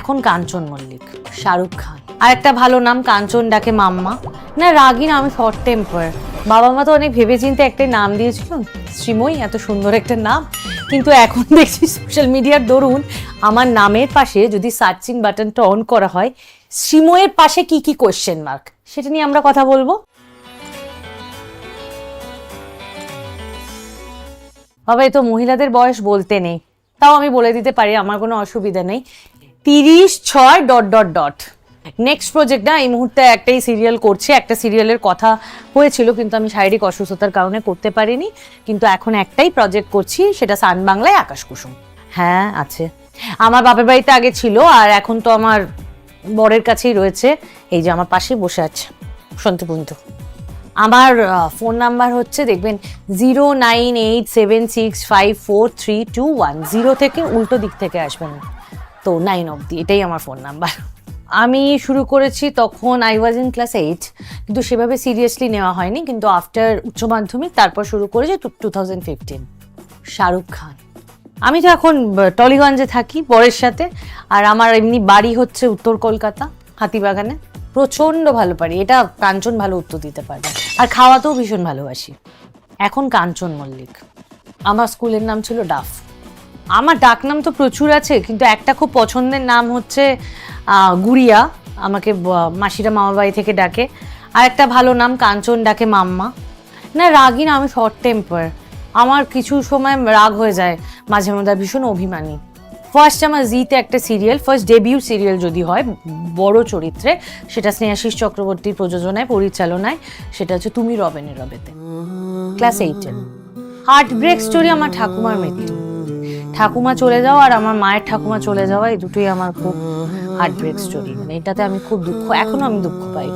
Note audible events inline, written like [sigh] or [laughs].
এখন কাঞ্চন মল্লিক, শাহরুখ খান। আর একটা ভালো নাম কাঞ্চন ডাকে মাম্মা। না, রাগি না, আমি শর্ট টেম্পার। বাবা মা তো অনেক ভেবেচিন্তে একটা নাম দিয়েছিল শ্রীময়ী, এত সুন্দর একটা নাম। কিন্তু এখন [laughs] দেখছি সোশ্যাল মিডিয়ার দরুন আমার নামের পাশে যদি সার্চিং বাটনটা অন করা হয়, শ্রীময়ের পাশে কি কি কোয়েশ্চেন মার্ক সেটা নিয়ে আমরা কথা বলব। বাবা, এ তো মহিলাদের বয়স বলতে নেই। তাও আমি বলে দিতে পারি, আমার কোনো অসুবিধা নেই। তিরিশ ছয় dot dot dot. Next project না, এই মুহূর্তে একটাই সিরিয়াল করছে, একটা সিরিয়ালের কথা হয়েছিল, কিন্তু আমি শারীরিক অসুস্থতার কারণে করতে পারিনি, কিন্তু এখন একটাই প্রজেক্ট করছি, সেটা সান বাংলায় আকাশ কুসুম। হ্যাঁ আছে। আমার বাপের বাড়িতে আগে ছিল, আর এখন তো আমার বরের কাছেই রয়েছে, এই যে আমার পাশেই বসে আছে, সন্তু বন্ধু। আমার ফোন নাম্বার হচ্ছে, দেখবেন zero nine eight seven six five four three two one zero থেকে উল্টো দিক থেকে আসবেন। তো নাইন অবধি, এটাই আমার ফোন নাম্বার আমি শুরু করেছি তখন I was in class eight কিন্তু সেভাবে সিরিয়াসলি নেওয়া হয়নি, কিন্তু আফটার উচ্চ মাধ্যমিক, তারপর শুরু করেছি two thousand fifteen Shahrukh Khan. আমি তো এখন টলিগঞ্জে থাকি, বরের সাথে, আর আমার এমনি বাড়ি হচ্ছে উত্তর কলকাতা, হাতিবাগানে। প্রচণ্ড ভালো পারি, এটা কাঞ্চন ভালো উত্তর দিতে পারবে আর খাওয়াতেও ভীষণ ভালোবাসি। এখন কাঞ্চন মল্লিক। আমার স্কুলের নাম ছিল ডাফ আমার ডাক নাম তো প্রচুর আছে, কিন্তু একটা খুব পছন্দের নাম হচ্ছে গুড়িয়া, আমাকে মাসিরা মামা বাড়ি থেকে ডাকে। আর একটা ভালো নাম কাঞ্চন ডাকে মাম্মা। না রাগি না আমি শর্ট টেম্পার আমার কিছু সময় রাগ হয়ে যায়, মাঝে মধ্যে ভীষণ অভিমানী। ফার্স্ট আমার জিতে একটা সিরিয়াল ফার্স্ট ডেবিউ সিরিয়াল যদি হয়, বড় চরিত্রে, সেটা স্নেহাশিস চক্রবর্তীর প্রযোজনায়, পরিচালনায়, সেটা হচ্ছে তুমি রবেনে রবেতে। ক্লাস এইটে হার্ট ব্রেক স্টোরি আমার ঠাকুমার মৃত্যু। ঠাকুমা চলে যাওয়া আর আমার মায়ের ঠাকুমা চলে যাওয়া, এই দুটোই আমার খুব হার্ট ব্রেক স্টোরি মানে এটাতে আমি খুব দুঃখ, এখনও আমি দুঃখ পাই।